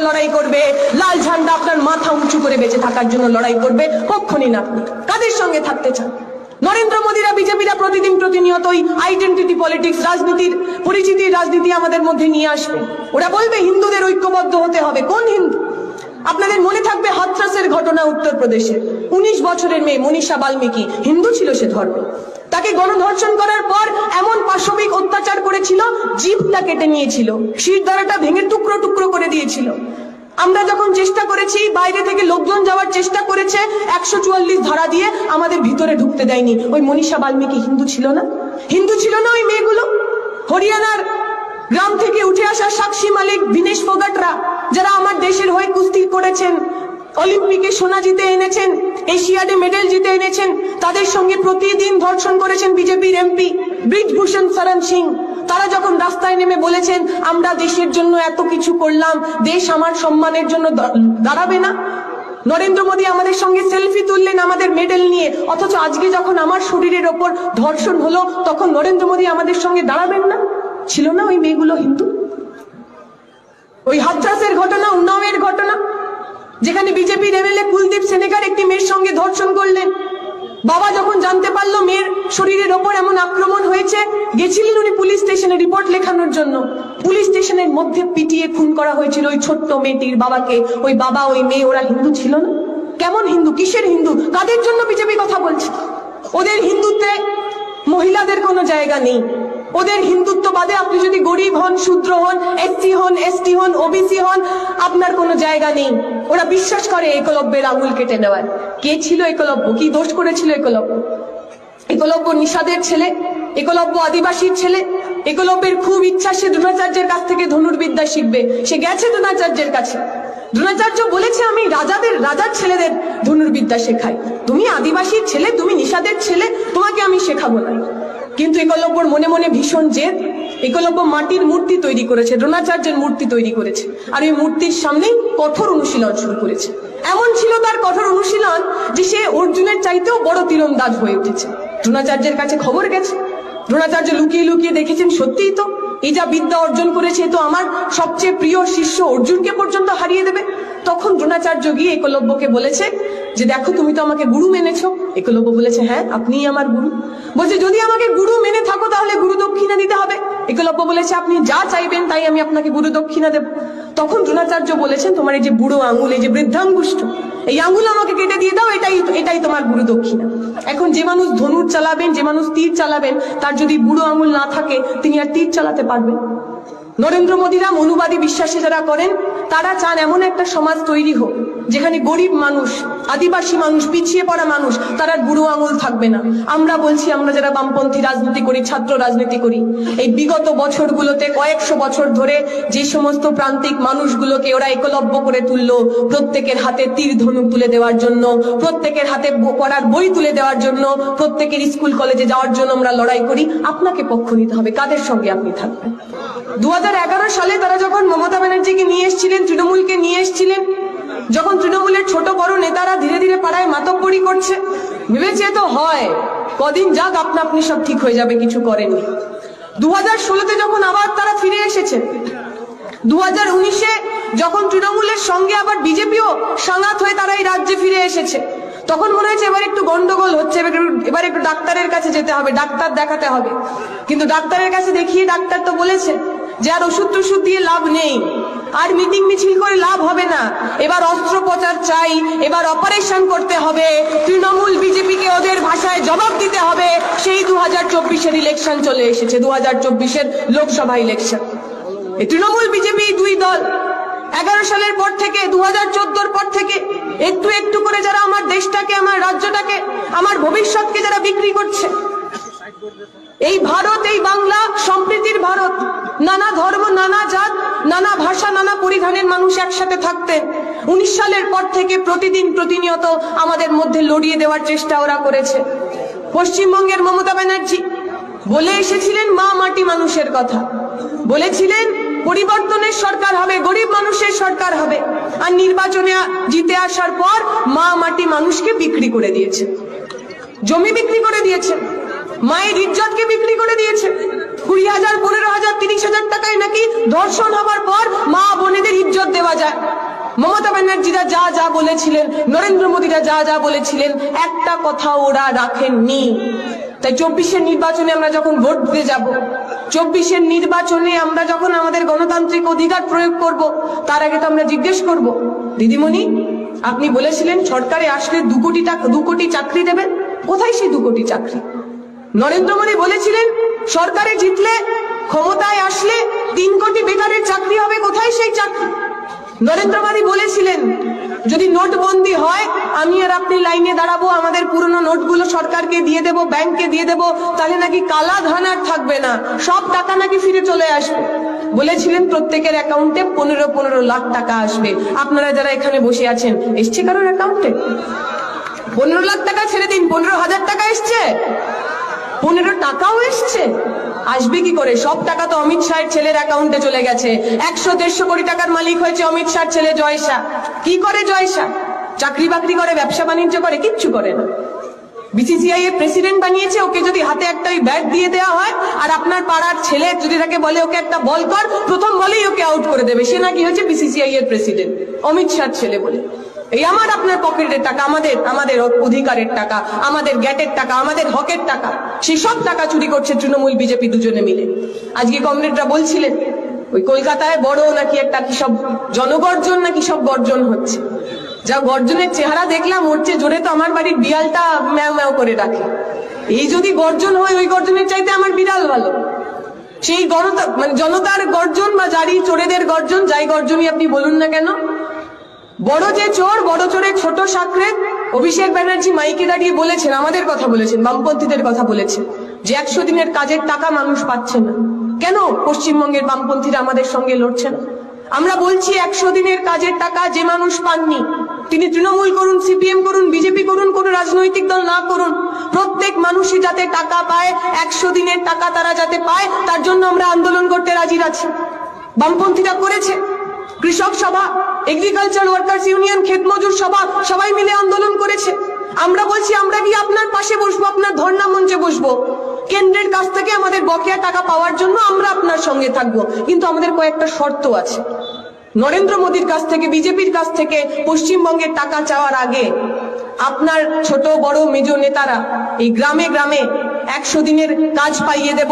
লড়াই করবে। লাল ঝান্ডা আপনার মাথা উঁচু করে বেঁচে থাকার জন্য লড়াই করবে। কখনই না আপনি। কাদের সঙ্গে থাকতে চান? নরেন্দ্র মোদীরা, বিজেপিরা প্রতিদিন প্রতিনিয়তই ওই আইডেন্টিটি পলিটিক্স রাজনীতির পরিচিতির রাজনীতি আমাদের মধ্যে নিয়ে আসবে। ওরা বলবে, হিন্দুদের ঐক্যবদ্ধ হতে হবে। কোন হিন্দু? আপনাদের মনে থাকবে হাতরাসের ঘটনা উত্তরপ্রদেশে। উনিশ বছরের মেয়ে মনীষা বাল্মীকি হিন্দু ছিল সে ধর্মে। তাকে গণধর্ষণ করার পর এমন পাশবিক অত্যাচার করেছিল জিভটা কেটে নিয়েছিল। শিরদাঁড়াটা ভেঙে টুকরো টুকরো করে দিয়েছিল। আমরা যখন চেষ্টা করেছি, বাইরে থেকে লোকজন যাওয়ার চেষ্টা করেছে, একশো চুয়াল্লিশ ধারা দিয়ে আমাদের ভিতরে ঢুকতে দেয়নি। ওই মনীষা বাল্মীকি হিন্দু ছিল না? হিন্দু ছিল না ওই মেয়েগুলো? হরিয়ানার গ্রাম থেকে উঠে আসা সাক্ষী মালিক দীনেশ ফোগাটরা যারা আমার দেশের হয়ে কুস্তি করেছেন, অলিম্পিকে সোনা জিতে এনেছেন, এশিয়াডে মেডেল জিতে এনেছেন, তাদের সঙ্গে প্রতিদিন ধর্ষণ করেছেন বিজেপির এমপি ব্রিজভূষণ শরণ সিং। তারা যখন রাস্তায় নেমে বলেছেন, আমরা দেশের জন্য এত কিছু করলাম, দেশ আমার সম্মানের জন্য দাঁড়াবে না। নরেন্দ্র মোদী আমাদের সঙ্গে সেলফি তুললেন আমাদের মেডেল নিয়ে, অথচ আজকে যখন আমার শরীরের ওপর ধর্ষণ হলো, তখন নরেন্দ্র মোদী আমাদের সঙ্গে দাঁড়াবেন না? ছিল না ওই মেয়েগুলো হিন্দু? ওই হাতরাসের ঘটনা উন্নাওয়ের ঘটনা, যেখানে বিজেপির এমএলএ কুলদীপ সেনেগার একটি মেয়ের সঙ্গে ধর্ষণ করলেন। বাবা যখন জানতে পারল মেয়ের শরীরের ওপর এমন আক্রমণ হয়েছে, গেছিলেন উনি পুলিশ স্টেশনে রিপোর্ট লেখানোর জন্য। পুলিশ স্টেশনের মধ্যে পিটিয়ে খুন করা হয়েছিল ওই ছোট্ট মেয়েটির বাবাকে। ওই বাবা, ওই মেয়ে, ওরা হিন্দু ছিল না? কেমন হিন্দু? কিসের হিন্দু? কাদের জন্য বিজেপি কথা বলছে? ওদের হিন্দুতে মহিলাদের কোনো জায়গা নেই। ওদের হিন্দুত্ব বাদে আপনি যদি গরিব হন, শূদ্র হন এসসি হন এসটি হন ওবিসি হন, আপনার কোনো জায়গা নেই। ওরা বিশ্বাস করে একলব্যের আঙুল কেটে নেওয়ার। কে ছিল একলব্য? কি দোষ করেছিল একলব্য? একলব্য নিষাদের ছেলে, একলব্য আদিবাসীর ছেলে, একলব্যের খুব ইচ্ছা সে দ্রোণাচার্যের কাছ থেকে ধনুর্বিদ্যা শিখবে। সে গেছে দ্রোণাচার্যের কাছে। দ্রোণাচার্য বলেছে, আমি রাজাদের, রাজার ছেলেদের ধনুর্বিদ্যা শেখাই। তুমি আদিবাসীর ছেলে, তুমি নিষাদের ছেলে, তোমাকে আমি শেখাবো না। কিন্তু একলব্যর মনে মনে ভীষণ জেদ। একলব্য মাটির মূর্তি তৈরি করেছে, দ্রোণাচার্যের মূর্তি তৈরি করেছে, আর ওই মূর্তির সামনেই কঠোর অনুশীলন শুরু করেছে। এমন ছিল তার কঠোর অনুশীলন যে সে অর্জুনের চাইতেও বড় তীরন্দাজ হয়ে উঠেছে। দ্রোণাচার্যের কাছে খবর গেছে। দ্রোণাচার্য লুকিয়ে লুকিয়ে দেখেছেন, সত্যিই তো, এই যা বিদ্যা অর্জন করেছে তো আমার সবচেয়ে প্রিয় শিষ্য অর্জুনকে পর্যন্ত হারিয়ে দেবে। তখন দ্রোণাচার্য গিয়ে একলব্যকে বলেছে যে, দেখো, তুমি তো আমাকে গুরু মেনেছো একলব্য বলেছে হ্যাঁ আপনিই আমার গুরু। বলছে, যদি আমাকে গুরু মেনে থাকো, তাহলে গুরু দক্ষিণা দিতে হবে। একলব্য বলেছে, আপনি যা চাইবেন, তাই আমি আপনাকে গুরু দক্ষিণা দেব। তখন দ্রোণাচার্য বলেছেন, তোমার এই যে বুড়ো আঙুল, এই যে বৃদ্ধাঙ্গুষ্ঠ, এই আঙুল আমাকে কেটে দিয়ে দাও, এটাই এটাই তোমার গুরু দক্ষিণা। এখন যে মানুষ ধনুর চালাবেন, যে মানুষ তীর চালাবেন, তার যদি বুড়ো আঙুল না থাকে, তিনি আর তীর চালাতে পারবেন নরেন্দ্র মোদীরা মনুবাদী বিশ্বাসে যারা করেন, তারা চান এমন একটা সমাজ তৈরি হোক যেখানে গরিব মানুষ, আদিবাসী মানুষ, পিছিয়ে পড়া মানুষ, তার আর বুড়ো আঙুল থাকবে না। আমরা বলছি, আমরা যারা বামপন্থী রাজনীতি করি, ছাত্র রাজনীতি করি, এই বিগত বছরগুলোতে কয়েকশো বছর ধরে যে সমস্ত প্রান্তিক মানুষগুলোকে ওরা একলব্য করে তুললো, প্রত্যেকের হাতে তীর ধনুক তুলে দেওয়ার জন্য, প্রত্যেকের হাতে পড়ার বই তুলে দেওয়ার জন্য, প্রত্যেকের স্কুল কলেজে যাওয়ার জন্য আমরা লড়াই করি। আপনাকে পক্ষ নিতে হবে, কাদের সঙ্গে আপনি থাকবেন? দু হাজার এগারো সালে তারা যখন মমতা ব্যানার্জিকে নিয়ে এসেছিলেন, তৃণমূলকে নিয়ে এসেছিলেন যখন তৃণমূলের ছোট বড় নেতারা ধীরে ধীরে পাড়ায় মাতব্বরি করছে, ভেবেছে তো হয়, কদিন যাক আপনা আপনি সব ঠিক হয়ে যাবে, কিছু করেনি দু হাজার ষোলোতে যখন আবার তারা ফিরে এসেছে দু হাজার উনিশে যখন তৃণমূলের সঙ্গে আবার বিজেপিও সাঙাত হয়ে তারা এই রাজ্যে ফিরে এসেছে, তখন মনে হয়েছে এবার একটু গন্ডগোল হচ্ছে, এবার একটু- এবার একটু ডাক্তারের কাছে যেতে হবে, ডাক্তার দেখাতে হবে। কিন্তু ডাক্তারের কাছে দেখিয়ে ডাক্তার তো বলেছে যে আর ওষুধ টষুধ দিয়ে লাভ নেই। আর মিটিং মিছিল করে লাভ হবে না। এবার অস্ত্রোপচার চাই, এবার অপারেশন করতে হবে। তৃণমূল বিজেপিকে ওদের ভাষায় জবাব দিতে হবে। সেই দু হাজার চব্বিশের ইলেকশন চলে এসেছে দু হাজার চব্বিশের লোকসভা ইলেকশন তৃণমূল বিজেপি দুই দল, এগারো সালের পর থেকে দু হাজার পর থেকে, একটু একটু করে যারা আমার দেশটাকে, আমার রাজ্যটাকে, আমার ভবিষ্যৎকে যারা বিক্রি করছে, এই ভারত, এই ভারত। নানা ধর্ম, নানা জাত, নানা ভাষা, নানা পরিধানের মানুষ একসাথে থাকতেন উনিশ সালের পর থেকে প্রতিদিন প্রতিনিয়ত আমাদের মধ্যে লড়িয়ে দেওয়ার চেষ্টা ওরা করেছে। পশ্চিমবঙ্গের মমতা ব্যানার্জি বলে এসেছিলেন মা মাটি মানুষের কথা। বলেছিলেন, পরিবর্তনের সরকার হবে, গরিব মানুষের সরকার হবে। আর নির্বাচনে জিতে আসার পর মা মাটি মানুষকে বিক্রি করে দিয়েছে। জমি বিক্রি করে দিয়েছে। মায়ের ইজ্জতকে বিক্রি করে দিয়েছে। কুড়ি হাজার, পনেরো হাজার, তিরিশ হাজার টাকায় নাকি ধর্ষণ হবার পর মা বোনেদের ইজ্জত দেওয়া যায়। মমতা ব্যানার্জিরা যা যা বলেছিলেন, নরেন্দ্র মোদীরা যা যা বলেছিলেন, একটা কথা ওরা রাখেননি। তাই চব্বিশের নির্বাচনে আমরা যখন ভোট দিতে যাব, চব্বিশের নির্বাচনে আমরা যখন আমাদের গণতান্ত্রিক অধিকার প্রয়োগ করব, তার আগে তো আমরা জিজ্ঞেস করব, দিদিমণি, আপনি বলেছিলেন সরকারে আসলে দু কোটি টাকা, দু কোটি চাকরি দেবেন? কোথায় সেই দু কোটি চাকরি? নরেন্দ্র মোদী বলেছিলেন, সরকারে জিতলে ক্ষমতায় আসলে তিন কোটি বেকারের চাকরি হবে, কোথায় সেই চাকরি? নরেন্দ্র মোদী বলেছিলেন, যদি নোটবন্দি হয়, আমি আর আপনি লাইনে দাঁড়াবো, আমাদের পুরনো নোটগুলো সরকারকে দিয়ে দেব ব্যাংকে দিয়ে দেব, তাহলে নাকি কালা ধান আর থাকবে না, সব টাকা নাকি ফিরে চলে আসবে। বলেছিলেন, প্রত্যেকের অ্যাকাউন্টে পনেরো পনেরো লাখ টাকা আসবে। আপনারা যারা এখানে বসে আছেন, এসছে কারোর অ্যাকাউন্টে? পনেরো লাখ টাকা ছেড়ে দিন, পনেরো হাজার টাকা এসছে? পনেরো টাকাও এসছে। আসবে কি করে? সব টাকা তো অমিত শাহের ছেলের অ্যাকাউন্টে চলে গেছে। একশো, দেড়শো কোটি টাকার মালিক হয়েছে অমিত শাহের ছেলে জয়শা। কি করে জয়শা? চাকরি বাকরি করে, ব্যবসা বাণিজ্য করে, কিচ্ছু করে না। বিসিসিআই এর প্রেসিডেন্ট বানিয়েছে, ওকে যদি হাতে একটা ওই ব্যাট দিয়ে দেওয়া হয়, আর আপনার পাড়ার ছেলে যদি তাকে বলে ওকে একটা বল কর, প্রথম বলেই ওকে আউট করে দেবে। সে নাকি হচ্ছে বিসিসিআই এর প্রেসিডেন্ট অমিত শাহ ছেলে বলে। এই আমার আপনার পকেটের টাকা, আমাদের আমাদের অধিকারের টাকা, আমাদের গ্যাটের টাকা, আমাদের হকের টাকা, সেই সব টাকা চুরি করছে তৃণমূল, বিজেপি দুজনে মিলে। আজকে কমরেডরা বলছিলেন, ওই কলকাতায় বড় নাকি একটা কি সব জনগর্জন নাকি সব গর্জন হচ্ছে। যা গর্জনের চেহারা দেখলাম, ওর চেয়ে জোরে তো আমার বাড়ির বিড়ালটা ম্যাও ম্যাও করে ডাকে। এই যদি গর্জন হয়, ওই গর্জনের চাইতে আমার বিড়াল ভালো। সেই গণতা মানে জনতার গর্জন বা জারি চোরেদের গর্জন, যাই গর্জনই আপনি বলুন না কেন বড় যে চোর, বড় চোরের ছোট সাকরে অভিষেক ব্যানার্জি মাইকে দাঁড়িয়ে বলেছেন, আমাদের কথা বলেছেন, বামপন্থীদের কথা বলেছেন, যে একশো দিনের কাজের টাকা মানুষ পাচ্ছে না। কেন পশ্চিমবঙ্গের বামপন্থীরা আমাদের সঙ্গে লড়ছে না? আমরা বলছি একশো দিনের কাজের টাকা যে মানুষ পাননি, তিনি তৃণমূল করুন, সিপিএম করুন, বিজেপি করুন, কোন রাজনৈতিক দল না করুন, প্রত্যেক মানুষই যাতে টাকা পায়, একশো দিনের টাকা তারা যাতে পায়, তার জন্য আমরা আন্দোলন করতে রাজি আছি। বামপন্থীরা করেছে। কৃষক সভা এগ্রিকালচার ওয়ার্কার্স ইউনিয়ন ক্ষেত মজুর সভা, সবাই মিলে আন্দোলন করেছে। আমরা বলছি, আমরা কি আপনার পাশে বসবো, আপনার ধর্ণা মঞ্চে বসবো। কেন্দ্রের কাছ থেকে আমাদের বকেয়া টাকা পাওয়ার জন্য আমরা আপনার সঙ্গে থাকব। কিন্তু আমাদের কয়েকটা শর্ত আছে। নরেন্দ্র মোদীর কাছ থেকে, বিজেপির কাছ থেকে পশ্চিমবঙ্গের টাকা চাওয়ার আগে আপনার ছোট, বড় মেজ নেতারা এই গ্রামে গ্রামে একশো দিনের কাজ পাইয়ে দেব।